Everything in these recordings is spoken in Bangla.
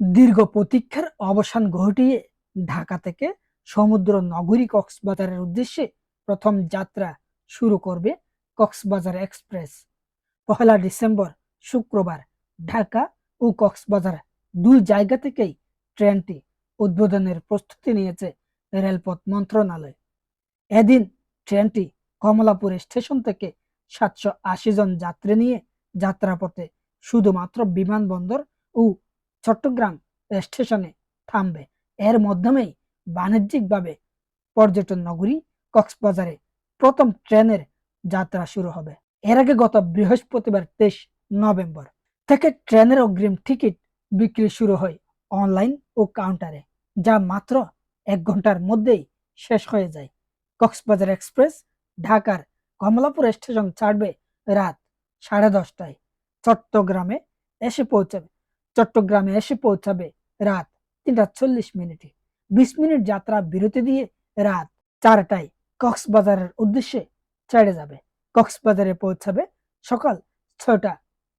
দীর্ঘ প্রতীক্ষার অবসান ঘটিয়ে ঢাকা থেকে সমুদ্র নগরী কক্সবাজারের উদ্দেশ্যে প্রথম যাত্রা শুরু করবে কক্সবাজার এক্সপ্রেস। পহেলা ডিসেম্বর শুক্রবার ঢাকা ও কক্সবাজার দুই জায়গা থেকেই ট্রেনটি উদ্বোধনের প্রস্তুতি নিয়েছে রেলপথ মন্ত্রণালয়। এদিন ট্রেনটি কমলাপুর স্টেশন থেকে সাতশো আশি জন যাত্রী নিয়ে যাত্রাপথে শুধুমাত্র বিমানবন্দর ও চট্টগ্রাম স্টেশনে থামবে। এর মাধ্যমেই বাণিজ্যিকভাবে পর্যটন নগরী কক্সবাজারে প্রথম ট্রেনের যাত্রা শুরু হবে। এর আগে গত বৃহস্পতিবার তেইশ নভেম্বর থেকে ট্রেনের অগ্রিম টিকিট বিক্রি শুরু হয় অনলাইন ও কাউন্টারে, যা মাত্র এক ঘণ্টার মধ্যেই শেষ হয়ে যায়। কক্সবাজার এক্সপ্রেস ঢাকার কমলাপুর স্টেশন ছাড়বে রাত সাড়ে দশটায়। চট্টগ্রামে এসে পৌঁছাবে চট্টগ্রামে এসে পৌঁছাবে রাত তিনটা চল্লিশ মিনিটে। বিশ মিনিট যাত্রা বিরতি দিয়ে রাত চারটায় কক্সবাজারের উদ্দেশ্যে ছেড়ে যাবে। কক্সবাজারে পৌঁছাবে সকাল ছয়টা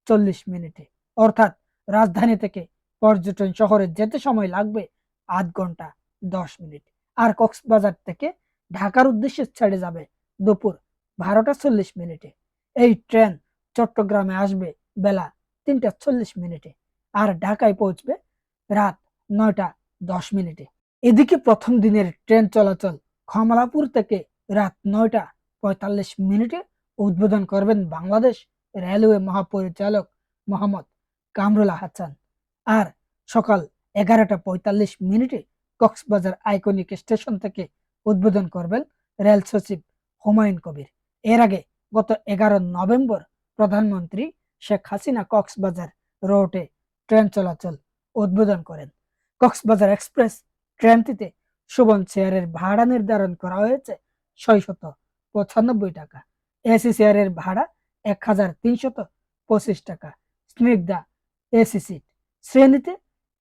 চল্লিশ মিনিটে। অর্থাৎ রাজধানী থেকে পর্যটন শহরে যেতে সময় লাগবে আধ ঘণ্টা দশ মিনিট। আর কক্সবাজার থেকে ঢাকার উদ্দেশ্যে ছেড়ে যাবে দুপুর বারোটা চল্লিশ মিনিটে। এই ট্রেন চট্টগ্রামে আসবে বেলা তিনটা চল্লিশ মিনিটে। আর ঢাকায় পৌঁছবে রাত নয়টা দশ মিনিটে। এদিকে প্রথম দিনের ট্রেন চলাচল কমলাপুর থেকে রাত নয়টা পঁয়তাল্লিশ মিনিটে উদ্বোধন করবেন বাংলাদেশ রেলওয়ে মহাপরিচালক মোহাম্মদ কামরুল হাসান। আর সকাল এগারোটা পঁয়তাল্লিশ মিনিটে কক্সবাজার আইকনিক স্টেশন থেকে উদ্বোধন করবেন রেল সচিব হুমায়ুন কবির। এর আগে গত এগারো নভেম্বর প্রধানমন্ত্রী শেখ হাসিনা কক্সবাজার রোডে ট্রেন চলাচল উদ্বোধন করেন। কক্সবাজার এক্সপ্রেস ট্রেনটিতে সুবন চেয়ারের ভাড়া নির্ধারণ করা হয়েছে ছয়শত পঁচানব্বই টাকা। এসি চেয়ারের ভাড়া এক হাজার তিনশত পঁচিশ টাকা। স্নিগ্ধা এসি সিট শ্রেণীতে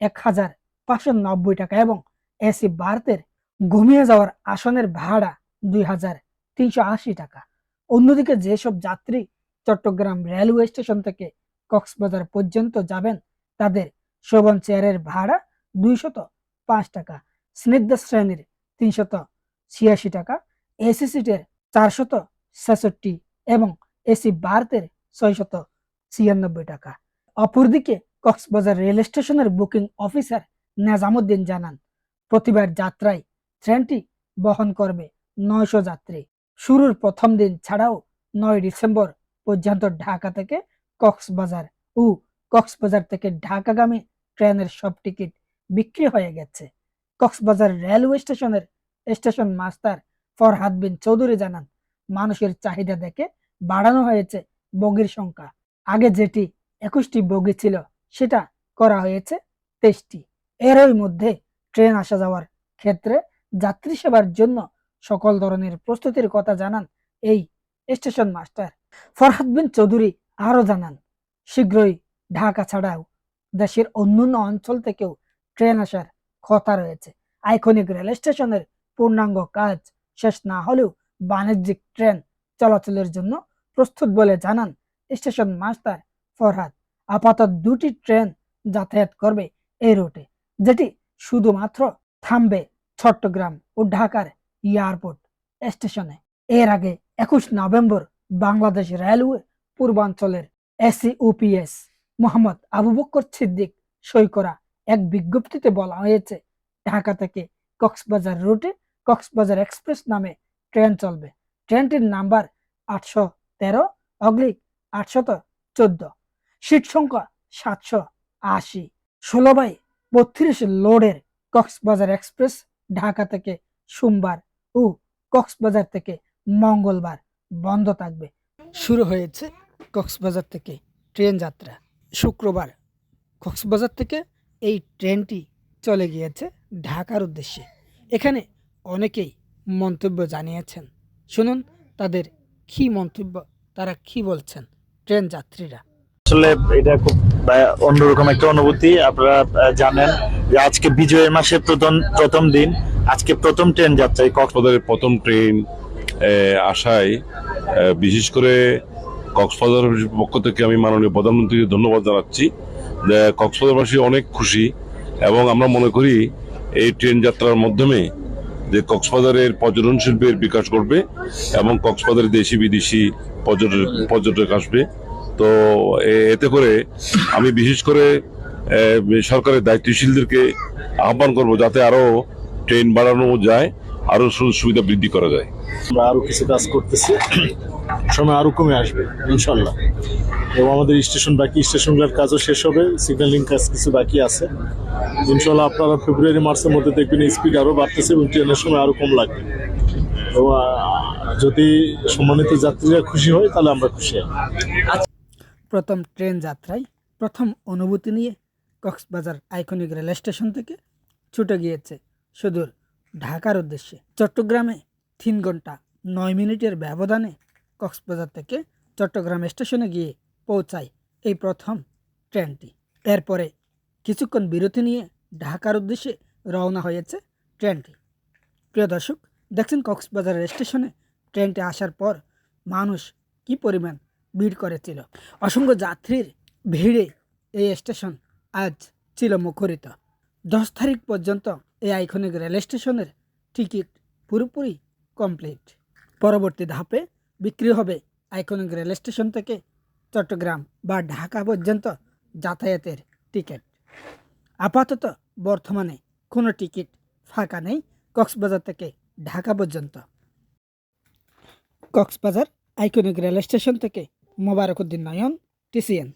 এক হাজার পাঁচশো নব্বই টাকা এবং এসি বার্থের ঘুমিয়ে যাওয়ার আসনের ভাড়া দুই হাজার তিনশো আশি টাকা। অন্যদিকে যেসব যাত্রী চট্টগ্রাম রেলওয়ে স্টেশন থেকে কক্সবাজার পর্যন্ত যাবেন তাদের শোভন চেয়ারের ভাড়া দুইশত পাঁচ টাকা, স্নিগ্ধ শ্রেণির তিনশত ছিয়াশি টাকা এসি সিটের চারশত ছেষট্টি এবং এসি বার্থের ছয়শত ছিয়ানব্বই টাকা। অপরদিকে কক্সবাজার রেল স্টেশনের বুকিং অফিসার নাজামুদ্দিন জানান, প্রতিবার যাত্রায় ট্রেনটি বহন করবে নয়শো যাত্রী। শুরুর প্রথম দিন ছাড়াও নয় ডিসেম্বর পর্যন্ত ঢাকা থেকে কক্সবাজার ও কক্সবাজার থেকে ঢাকাগামী ট্রেনের সব টিকিট বিক্রি হয়ে গেছে। কক্সবাজার রেলওয়ে স্টেশনের স্টেশন মাস্টার ফরহাদ বিন চৌধুরী জানান, মানুষের চাহিদা দেখে বাড়ানো হয়েছে বগির সংখ্যা। আগে যেটি একুশটি বগি ছিল, সেটা করা হয়েছে তেইশটি। এরই মধ্যে ট্রেন আসা যাওয়ার ক্ষেত্রে যাত্রী সেবার জন্য সকল ধরনের প্রস্তুতির কথা জানান এই স্টেশন মাস্টার। ফরহাদ বিন চৌধুরী আরও জানান, শীঘ্রই ঢাকা ছাড়াও দেশের অন্যান্য অঞ্চল থেকেও ট্রেন আসার কথা রয়েছে। আইকনিক রেল স্টেশনের পূর্ণাঙ্গ কাজ শেষ না হলেও বাণিজ্যিক ট্রেন চলাচলের জন্য প্রস্তুত বলে জানান স্টেশন মাস্টার ফরহাদ। আপাতত দুটি ট্রেন যাতায়াত করবে এই রুটে, যেটি শুধুমাত্র থামবে চট্টগ্রাম ও ঢাকার এয়ারপোর্ট স্টেশনে। এর আগে একুশ নভেম্বর বাংলাদেশ রেলওয়ে পূর্বাঞ্চলের এসিউপিএস মোহাম্মদ আবু বক্কর সিদ্দিক সই করা এক বিজ্ঞপ্তিতে বলা হয়েছে, ঢাকা থেকে কক্সবাজার রুটে কক্সবাজার এক্সপ্রেস নামে ট্রেন চলবে। ট্রেনটির নাম্বার আটশো তেরো অগ্লিক আটশত চোদ্দ। সিট সংখ্যা সাতশো আশি। ষোলো বাই বত্রিশ লোডের কক্সবাজার এক্সপ্রেস ঢাকা থেকে সোমবার ও কক্সবাজার থেকে মঙ্গলবার বন্ধ থাকবে। শুরু হয়েছে কক্সবাজার থেকে ট্রেন যাত্রা। শুক্রবার কক্সবাজার থেকে এই ট্রেনটি চলে গিয়েছে ঢাকার উদ্দেশ্যে। এখানে অনেকেই মন্তব্য জানিয়েছেন। শুনুন তাদের কি মন্তব্য তারা কি বলছেন ট্রেন যাত্রীরা। আসলে এটা খুব অন্যরকম একটা অনুভূতি। আপনারা জানেন যে আজকে বিজয়ের মাসের প্রথম প্রথম দিন। আজকে প্রথম ট্রেন যাচ্ছে কক্সবাজারের প্রথম ট্রেন আসায় বিশেষ করে কক্সবাজারের পক্ষ থেকে আমি মাননীয় প্রধানমন্ত্রীকে ধন্যবাদ জানাচ্ছি কক্সবাজারবাসী অনেক খুশি এবং আমরা মনে করি এই ট্রেন যাত্রার মাধ্যমে যে কক্সবাজারের পর্যটন শিল্পের বিকাশ করবে এবং কক্সবাজারে দেশি বিদেশি পর্যটক পর্যটক আসবে। তো এতে করে আমি বিশেষ করে সরকারের দায়িত্বশীলদেরকে আহ্বান করব যাতে আরও ট্রেন বাড়ানো যায়। আরও সুযোগ সুবিধা বৃদ্ধি করা যায়। আমরা আরও কিছু কাজ করতেছি। সময় আরও কমে আসবে ইনশাল্লাহ। এবং আমাদের স্টেশন বাকি স্টেশনগুলোর কাজও শেষ হবে সিগন্যালিং কাজ কিছু বাকি আছে। ইনশাল্লাহ আপনারা ফেব্রুয়ারি মার্চের মধ্যে দেখবেন স্পিড আরও বাড়তেছে এবং ট্রেনের সময় আরও কম লাগবে। এবং যদি সম্মানিত যাত্রীরা খুশি হয় তাহলে আমরা খুশি প্রথম ট্রেন যাত্রায় প্রথম অনুভূতি নিয়ে কক্সবাজার আইকনিক রেল স্টেশন থেকে ছুটে গিয়েছে সুদূর ঢাকার উদ্দেশ্যে। চট্টগ্রামে তিন ঘণ্টা নয় মিনিটের ব্যবধানে কক্সবাজার থেকে চট্টগ্রাম স্টেশনে গিয়ে পৌঁছায় এই প্রথম ট্রেনটি। এরপরে কিছুক্ষণ বিরতি নিয়ে ঢাকার উদ্দেশ্যে রওনা হয়েছে ট্রেনটি। প্রিয় দর্শক, দেখছেন কক্সবাজারের স্টেশনে ট্রেনটি আসার পর মানুষ কি পরিমাণ ভিড় করেছিল? অসংখ্য যাত্রীর ভিড়ে এই স্টেশন আজ ছিল মুখরিত। দশ তারিখ পর্যন্ত এই আইকনিক রেল স্টেশনের টিকিট পুরোপুরি কমপ্লিট। পরবর্তী ধাপে বিক্রি হবে আইকনিক রেল স্টেশন থেকে চট্টগ্রাম বা ঢাকা পর্যন্ত যাতায়াতের টিকিট। আপাতত বর্তমানে কোনো টিকিট ফাঁকা নেই কক্সবাজার থেকে ঢাকা পর্যন্ত। কক্সবাজার আইকনিক রেল স্টেশন থেকে মোবারক উদ্দিন নয়ন, টিসিএন।